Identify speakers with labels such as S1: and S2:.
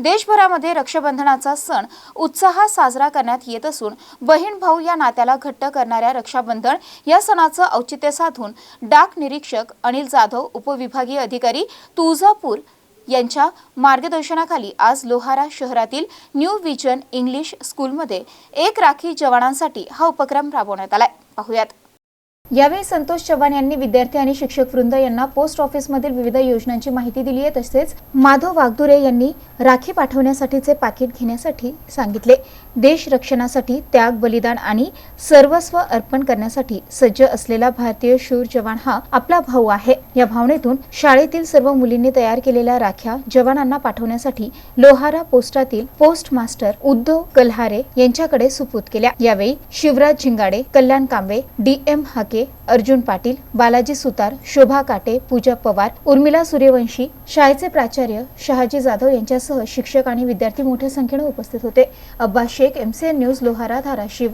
S1: देशभरामध्ये रक्षाबंधनाचा सण उत्साहात साजरा करण्यात येत असून बहीण भाऊ या नात्याला घट्ट करणाऱ्या रक्षाबंधन या सणाचं औचित्य साधून डाक निरीक्षक अनिल जाधव उपविभागीय अधिकारी तुळजापूर यांच्या मार्गदर्शनाखाली आज लोहारा शहरातील न्यू विजन इंग्लिश स्कूलमध्ये एक राखी जवानांसाठी हा उपक्रम राबवण्यात आलाय. पाहुयात. यावेळी संतोष चव्हाण यांनी विद्यार्थी आणि शिक्षक वृंद यांना पोस्ट ऑफिसमधील विविध योजनांची माहिती दिली आहे तसेच माधव वागदुरे यांनी राखी पाठवण्यासाठीचे पाकिट घेण्यासाठी सांगितले. देश रक्षणासाठी त्याग बलिदान आणि सर्वस्व अर्पण करण्यासाठी सज्ज असलेला भारतीय शूर जवान हा आपला भाऊ आहे. या भावनेतून शाळेतील सर्व मुलींनी तयार केलेल्या राख्या जवानांना पाठवण्यासाठी लोहारा पोस्टातील पोस्ट मास्टर उद्धव कल्हारे यांच्याकडे सुपूत केल्या. यावेळी शिवराज झिंगाडे कल्याण कांबे डी एम हाके अर्जुन पाटील बालाजी सुतार शोभा काटे पूजा पवार उर्मिला सूर्यवंशी शाळेचे प्राचार्य शहाजी जाधव यांच्यासह शिक्षक आणि विद्यार्थी मोठ्या संख्येने उपस्थित होते. Abbas Shaikh MCN news Lohara Dharashiv.